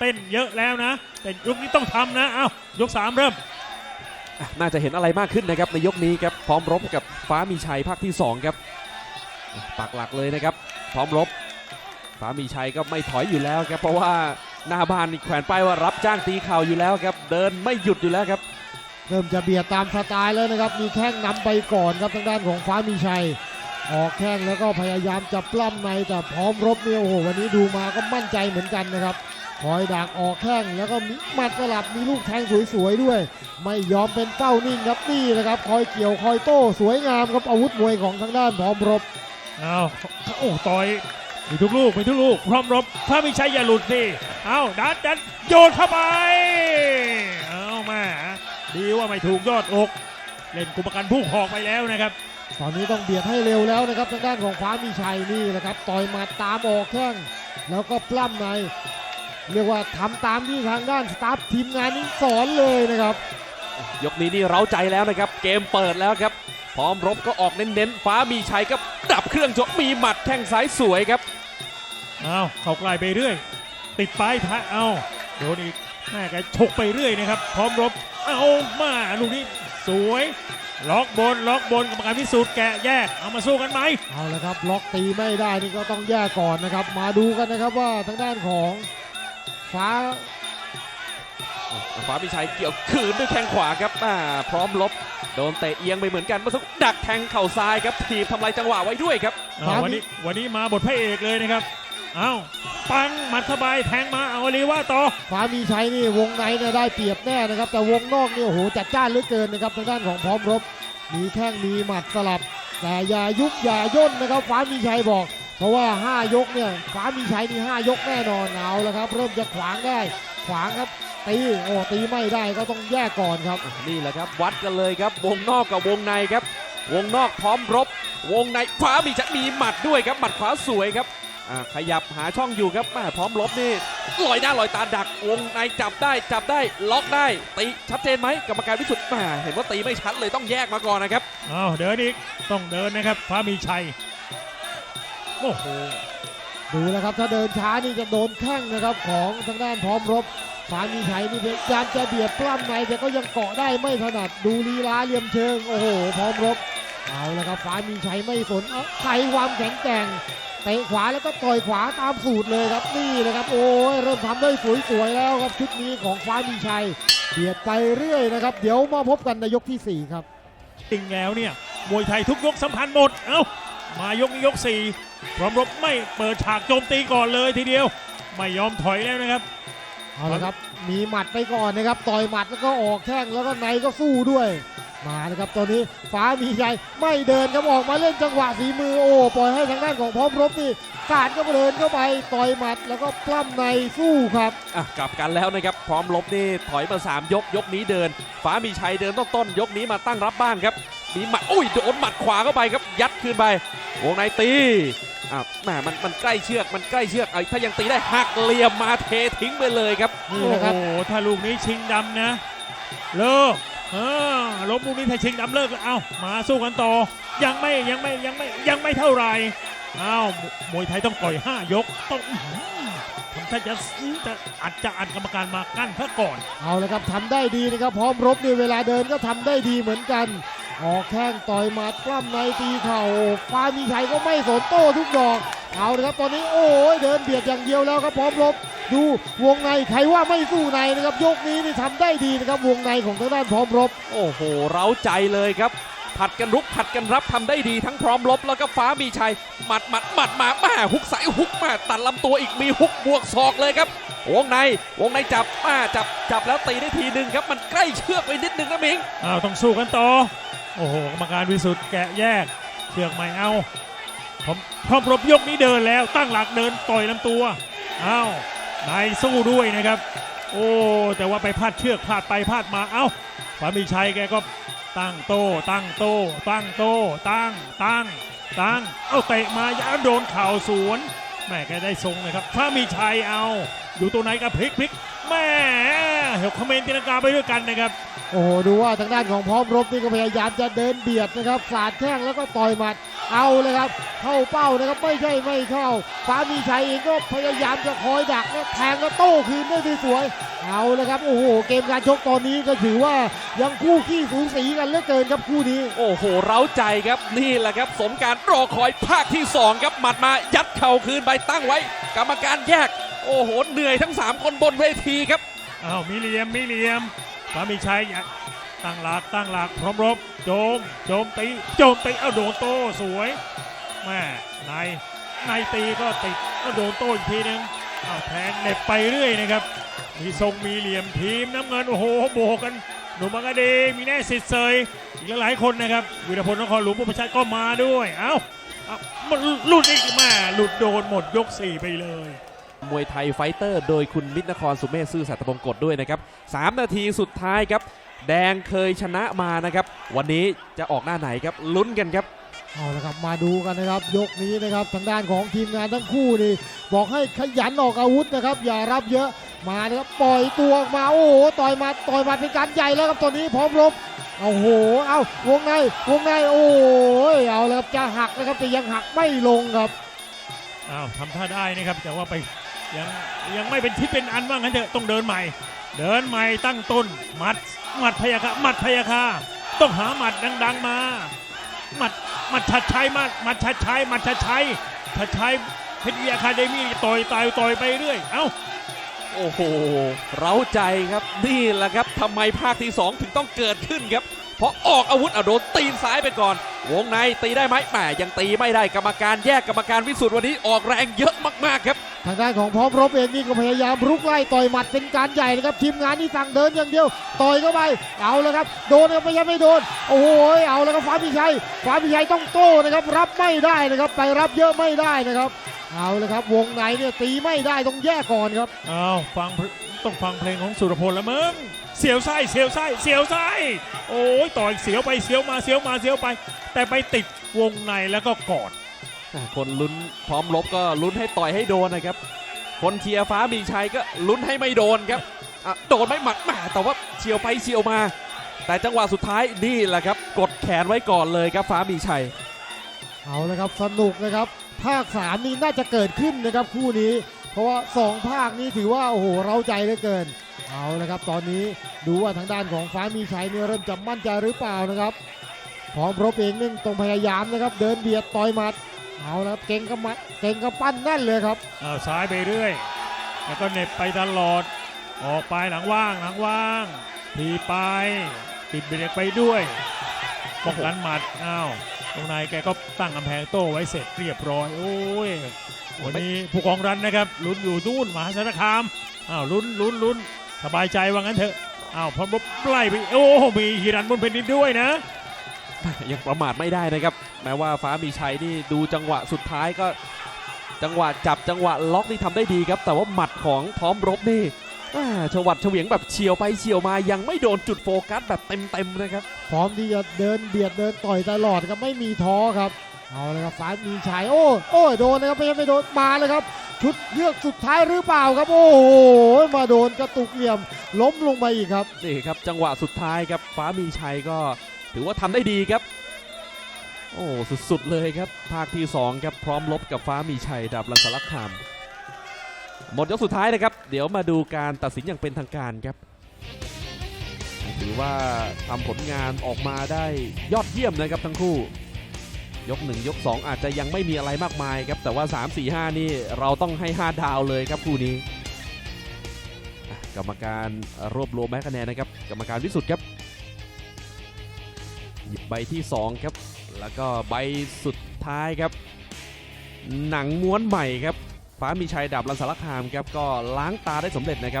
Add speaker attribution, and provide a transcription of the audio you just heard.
Speaker 1: เต้นเยอะแล้วนะ แต่ยกนี้ต้องทำนะ เอายกสามเริ่ม
Speaker 2: อะน่าจะเห็นอะไรมากขึ้นนะครับในยกนี้ครับพร้อมรบกับฟ้ามีชัยภาคที่สองครับอะปักหลักเลยนะครับ พร้อมรบ ฟ้ามีชัยก็ไม่ถอยอยู่แล้วครับ เพราะว่าหน้าบ้านนี่แขวนป้ายว่ารับจ้างตีเข่าอยู่แล้วครับ เดินไม่หยุดอยู่แล้วครับ
Speaker 3: เริ่มจะเบียดตามสไตล์แล้วนะครับ มีแข้งนำไปก่อนครับทางด้านของฟ้ามีชัย ออกแข้งแล้วก็พยายามจะปล้ำในแต่พร้อมรบเนี่ยโอ้โหวันนี้ดูมาก็มั่นใจเหมือนกันนะครับ คอยดักออกแข้งแล้วก็มีหมัดสลับมีลูกแทงสวยๆด้วย ไม่ยอมเป็นเป้านิ่งครับนี่แหละครับ คอยเกี่ยวคอยโต้สวยงามครับอาวุธมวยของทางด้านพร้อมรบ
Speaker 1: เอาโอ้ต่อยมีทุกลูกมีทุกลูกพร้อมรบ ถ้าไม่ใช่อย่าหลุดสิเอาดันดันโยนเข้าไปเอามาดีว่าไม่ถูกยอดอก เล่นกุมกันผู้หอกไปแล้วนะครับ
Speaker 3: ตอนนี้ต้องเบียดให้เร็วแล้วนะครับทางด้านของฟ้ามีชัยนี่แหละครับต่อยหมาตามออกแข้งแล้วก็ปล้ำใน เรียกว่าทำตามที่ทางด้านสตาฟทีมงานนี้สอนเลยนะครับ
Speaker 2: ยกนี้นี่เร้าใจแล้วนะครับ เกมเปิดแล้วครับ พร้อมรบก็ออกเน้นๆ ฟ้ามีชัยก็ดับเครื่องจบมีหมัดแข้งซ้ายสวยครับ
Speaker 1: เอาเข้าใกล้ไปเรื่อย ติดปลายพระเอาโดนอีกแม่แกฉกไปเรื่อยนะครับ พร้อมรบเอามาลูกนี้สวยล็อกบนล็อกบนกรรมการพิสูจน์แกะแยกเอามาสู้กันไหม
Speaker 3: เอาละครับ ล็อกตีไม่ได้นี่ก็ต้องแยกก่อนนะครับ มาดูกันนะครับว่าทางด้านของ ฟ้า
Speaker 2: ฟ้ามีชัยเกี่ยวคืนด้วยแข้งขวาครับอ่าพร้อมลบ โดนเตะเอียงไปเหมือนกันเมื่อสักครู่ดักแทงเข่าซ้ายครับถีบทำลายจังหวะไว้ด้วยครับ
Speaker 1: เอาวันนี้วันนี้มาบทพระเอกเลยนะครับเอาปังหมัดสบายแทงมาเอาลีว่าต่อ
Speaker 3: ฟ้ามีชัยนี่วงในเนี่ยได้เปรียบแน่นะครับ แต่วงนอกนี่โอ้โหจัดจ้านเหลือเกินนะครับทางด้านของพร้อมรบมีแข้งมีหมัดสลับ แต่อย่ายุบอย่าย่นนะครับ ฟ้ามีชัยบอก เพราะว่า 5 ยกเนี่ยฟ้ามีชัยนี่5ยกแน่นอนเอาแล้วครับ เริ่มจะขวางได้ ขวางครับตีโอ้ตีไม่ได้ก็ต้องแยกก่อนครับ
Speaker 2: นี่แหละครับ วัดกันเลยครับ วงนอกกับวงในครับ วงนอกพร้อมรบ วงในฟ้ามีชัยมีหมัดด้วยครับหมัดขวาสวยครับอ่าขยับหาช่องอยู่ครับแม่พร้อมรบนี่ลอยหน้าลอยตาดักวงในจับได้จับได้ล็อกได้ตีชัดเจนไหมกรรมการวิสุทธิ์แม่เห็นว่าตีไม่ชัดเลยต้องแยกมาก่อนนะครับ
Speaker 1: เอาเดินอีกต้องเดินนะครับฟ้ามีชัย โอ้โห
Speaker 3: ดูแล้วครับถ้าเดินช้านี่จะโดนแข้งนะครับของทางด้านพร้อมรบฟ้ามีชัยนี่พยายามจะเบียดปล้ำในแต่ก็ยังเกาะได้ไม่ถนัดดูลีลาเหลี่ยมเชิงโอ้โห พร้อมรบเอาละครับฟ้ามีชัยไม่สนเอาใส่ความแข็งแกร่งเตะขวาแล้วก็ต่อยขวาตามสูตรเลยครับนี่เลยครับ โอ้ยเริ่มทำได้สวยๆแล้วครับชุดนี้ของฟ้ามีชัยเบียดไปเรื่อยนะครับ เดี๋ยวมาพบกันในยกที่สี่ครับ
Speaker 1: จริงแล้วเนี่ยมวยไทยทุกยกสัมพันธ์หมดเอ้า มายกนี้ยกสี่พร้อมรบไม่เปิดฉากโจมตีก่อนเลยทีเดียว ไม่ยอมถอยแล้วนะครับ
Speaker 3: เอาละครับมีหมัดไปก่อนนะครับต่อยหมัดแล้วก็ออกแข้งแล้วก็ในก็สู้ด้วย มานะครับตอนนี้ฟ้ามีชัยไม่เดินครับออกมาเล่นจังหวะฝีมือโอ้ปล่อยให้ทางด้านของพร้อมรบนี่กาดก็เดินเข้าไปต่อยหมัดแล้วก็ปล้ำในสู้ครับ
Speaker 2: อะกลับกันแล้วนะครับพร้อมลบนี่ถอยมา3ยกยกนี้เดิน ฟ้ามีชัยเดินต้นๆยกนี้มาตั้งรับบ้างครับมีหมัดอุ้ยโดนหมัดขวาเข้าไปครับยัดคืนไป วงในตีอะแหมมันมันใกล้เชือกมันใกล้เชือกไอ้ถ้ายังตีได้หักเหลี่ยมมาเททิ้งไปเลยครับ
Speaker 3: นี่
Speaker 1: โอ้
Speaker 3: นะค
Speaker 1: โห
Speaker 3: รับ
Speaker 1: ถ้าลูกนี้ชิงดำนะ เลิกเออล้มลูกนี้ถ้าชิงดำเลิกแล้วเอ้ามาสู้กันต่อ ยังไม่ยังไม่ยังไม่ยังไม่เท่าไหร่เอ้ามวยไทยต้องปล่อย 5 ยกต้องอื้อหือทำท่าจะจะอัดจะอัดกรรมการมากั้นซะก่อน
Speaker 3: เอาละครับทำได้ดีนะครับ พร้อมรบเนี่ยเวลาเดินก็ทำได้ดีเหมือนกัน ออกแข้งต่อยหมัดปล้ำในตีเข่าฟ้ามีชัยก็ไม่สนโต้ทุกดอก เอาละครับตอนนี้โอ้ยเดินเบียดอย่างเดียวแล้วครับพร้อมรบดูวงในใครว่าไม่สู้ในนะครับยกนี้นี่ทำได้ดีนะครับวงในของทางด้านพร้อมรบ
Speaker 2: โอ้โห เร้าใจเลยครับ ผัดกันรุกผัดกันรับทำได้ดีทั้งพร้อมลบแล้วก็ฟ้ามีชัยหมัดหมัดหมัดมาแม่ฮุกสายฮุกมาตัดลำตัวอีกมีฮุกบวกศอกเลยครับ วงในวงในจับมาจับจับแล้วตีได้ทีหนึ่งครับมันใกล้เชือกไปนิดนึงนะมิง
Speaker 1: อ้าวต้องสู้กันต่อ โอ้โหกรรมการวิสุทธ์แกะแยกเชือกไม่เอาผมพร้อมรบยกนี้เดินแล้วตั้งหลักเดินต่อยลำตัวอ้าวนายสู้ด้วยนะครับ โอ้แต่ว่าไปพลาดเชือกพลาดไปพลาดมาเอ้าฟ้ามีชัยแกก็ตั้งโตตั้งโตตั้งโตตั้งตั้งตั้งเอาเตะมายาโดนเข่าสวนแม่แกได้ทรงนะครับฟ้ามีชัยเอาอยู่ตัวไหนก็พลิกพลิก แม่เห็นคอมเมนต์ตีลังกาไปด้วยกันนะครับ
Speaker 3: โอ้โหดูว่าทางด้านของพร้อมรบนี่ก็พยายามจะเดินเบียดนะครับสาดแข้งแล้วก็ต่อยหมัดเอาเลยครับ เข้าเป้านะครับไม่ใช่ไม่เข้าฟ้ามีชัยเองก็พยายามจะคอยดักและแทงแล้วโต้คืนได้สวยๆเอาเลยครับโอ้โหเกมการชกตอนนี้ก็ถือว่ายังคู่ขี้สูสีกันเหลือเกินครับคู่นี้
Speaker 2: โอ้โหเร้าใจครับนี่แหละครับ สมการรอคอยภาคที่ 2 ครับหมัดมายัดเข่าคืนไปตั้งไว้ กรรมการแยก โอ้โห เหนื่อยทั้ง 3 คนบนเวทีครับ
Speaker 1: อ้าวมีเลียมมีเลียมฟ้ามีชัยตั้งหลักตั้งหลักพร้อมรบโจมโจมตีโจมตีเอาโดนโต้สวยแม่ในในตีก็ติดก็โดนโต้อีกทีหนึงอ้าวแทงเน็บไปเรื่อยนะครับ มีทรงมีเหลี่ยมทีมน้ำเงินโอ้โหโบกกันหนุ่มบังกะดีมีแน่สิทธิ์เซยอีกหลายคนนะครับวีรพลนครหลวงผู้ประชัยก็มาด้วยเอ้าเอ้ามันหลุดอีกแม่หลุดโดนหมดยกสี่ไปเลย
Speaker 2: มวยไทยไฟเตอร์ โดยคุณมิตรนครสุเมธซื่อสัตย์บงกฎด้วยนะครับ3นาทีสุดท้ายครับ แดงเคยชนะมานะครับ วันนี้จะออกหน้าไหนครับลุ้นกันครับ
Speaker 3: เอาละครับมาดูกันนะครับยกนี้นะครับทางด้านของทีมงานทั้งคู่นี่บอกให้ขยันออกอาวุธนะครับ อย่ารับเยอะมานะครับปล่อยตัวออกมาโอ้โหต่อยหมาต่อยหมาเป็นการใหญ่แล้วครับตอนนี้พร้อมรบเอาโหเอาวงในวงในโอ้ยเอาแล้วครับจะหักนะครับแต่ยังหักไม่ลงครับ
Speaker 1: อ้าวทำท่าได้นะครับแต่ว่าไป ยังยังไม่เป็นทิศเป็นอันว่างั้นเถอะต้องเดินใหม่ เดินใหม่ตั้งต้นหมัดหมัดพยาคาหมัดพยาคาต้องหาหมัดดัง ๆ มาหมัดหมัดชัดชัยมาหมัดชัดชัยหมัดชัดชัยชัดชัยเพชรวิทยาคาเดมี่ต่อยต่อยต่อยไปเรื่อยเอ้า
Speaker 2: โอ้โห เร้าใจครับ นี่แหละครับทำไมภาคที่ 2 ถึงต้องเกิดขึ้นครับ เพราะออกอาวุธอโดนตีนซ้ายไปก่อน วงในตีได้ไหมแหมยังตีไม่ได้กรรมการแยกกรรมการวิสุทธ์วันนี้ออกแรงเยอะมากๆครับ
Speaker 3: ทางด้านของพร้อมรบเองนี่ก็พยายามรุกไล่ต่อยหมัดเป็นการใหญ่นะครับทีมงานนี่สั่งเดินอย่างเดียว ต่อยเข้าไปเอาแล้วครับโดนก็ไม่ยังไม่โดนโอ้โหเอาแล้วครับฟ้าพิชัยฟ้าพิชัยต้องโต้นะครับรับไม่ได้นะครับไปรับเยอะไม่ได้นะครับ เอาเลยครับวงในเนี่ยตีไม่ได้ต้องแยกก่อนครับ
Speaker 1: อ้าวฟังต้องฟังเพลงของสุรพลแล้วมึงเสียวไส้เสียวไส้เสียวไส้โอ้ยต่อยเสียวไปเสียวมาเสียวมาเสียวไป แต่ไปติดวงในแล้วก็กอด
Speaker 2: คนลุ้นพร้อมลบก็ลุ้นให้ต่อยให้โดนนะครับ คนเชียร์ฟ้ามีชัยก็ลุ้นให้ไม่โดนครับอะโดนไม่หมัดแหมแต่ว่าเฉียวไปเฉียวมา แต่จังหวะสุดท้ายนี่แหละครับ กดแขนไว้ก่อนเลยครับฟ้ามีชัย
Speaker 3: เอาเลยครับสนุกนะครับ ภาคสามนี่น่าจะเกิดขึ้นนะครับคู่นี้ เพราะว่าสองภาคนี้ถือว่าโอ้โหเราใจเหลือเกิน เอาละครับ ตอนนี้ดูว่าทางด้านของฟ้ามีชัยเนี่ยเริ่มจะมั่นใจหรือเปล่านะครับ พร้อมรบเองนึ่งต้องพยายามนะครับ เดินเบียดต่อยหมัด เอาและครับเก่งกับมัดเก่งกับปั้นแน่นเลยครับ
Speaker 1: อ้าซ้ายไปเรื่อย แล้วก็เน็บไปตลอด ออกไปหลังว่างหลังว่าง ทีไปติดเบรกไปด้วยป้องกันหมัดอ้าวตรงในแกก็ตั้งกำแพงโต้ไว้เสร็จเรียบร้อย โอ้ยวันนี้ผู้กองรันนะครับลุ้นอยู่นู่นมหาสารคามอ้าวลุ้นลุ้นลุ้นสบายใจว่างั้นเถอะอ้าวพอปุ๊บไล่ไปโอ้ มีฮิรันบนเพนินด้วยนะ
Speaker 2: ยังประมาทไม่ได้นะครับ แม้ว่าฟ้ามีชัยนี่ดูจังหวะสุดท้ายก็ จังหวะจับจังหวะล็อกนี่ทำได้ดีครับ แต่ว่าหมัดของพร้อมรบนี่อ่าชวัดเฉวียงแบบเฉียวไปเฉียวมายังไม่โดนจุดโฟกัสแบบเต็มๆนะครับ
Speaker 3: พร้อมที่จะเดินเบียดเดินต่อยตลอดครับไม่มีท้อครับเอาเลยครับฟ้ามีชัยโอ้โอ้ยโดนนะครับไม่ใช่ไม่โดนมาเลยครับชุดเยือกสุดท้ายหรือเปล่าครับ โอ้โหมาโดนกระตุกเหลี่ยมล้มลงไปอีกครับ
Speaker 2: นี่ครับ จังหวะสุดท้ายครับฟ้ามีชัยก็ ถือว่าทำได้ดีครับ โอ้สุดๆเลยครับ ภาคที่2ครับพร้อมลบกับฟ้ามีชัยดาบลันสลักคามหมดยกสุดท้ายนะครับ เดี๋ยวมาดูการตัดสินอย่างเป็นทางการครับ ถือว่าทำผลงานออกมาได้ยอดเยี่ยมนะครับทั้งคู่ ยก 1 ยก 2 อาจจะยังไม่มีอะไรมากมายครับ แต่ว่า 3 4 5 นี่เราต้องให้ 5 ดาวเลยครับคู่นี้ กรรมการรวบรวมแม้คะแนนนะครับ กรรมการวิสุทธ์ครับ ยิบใบที่ 2 ครับ แล้วก็ใบสุดท้ายครับ หนังม้วนใหม่ครับฟ้ามีชัยดับรันสารคามครับก็ล้างตาได้สำเร็จนะครับ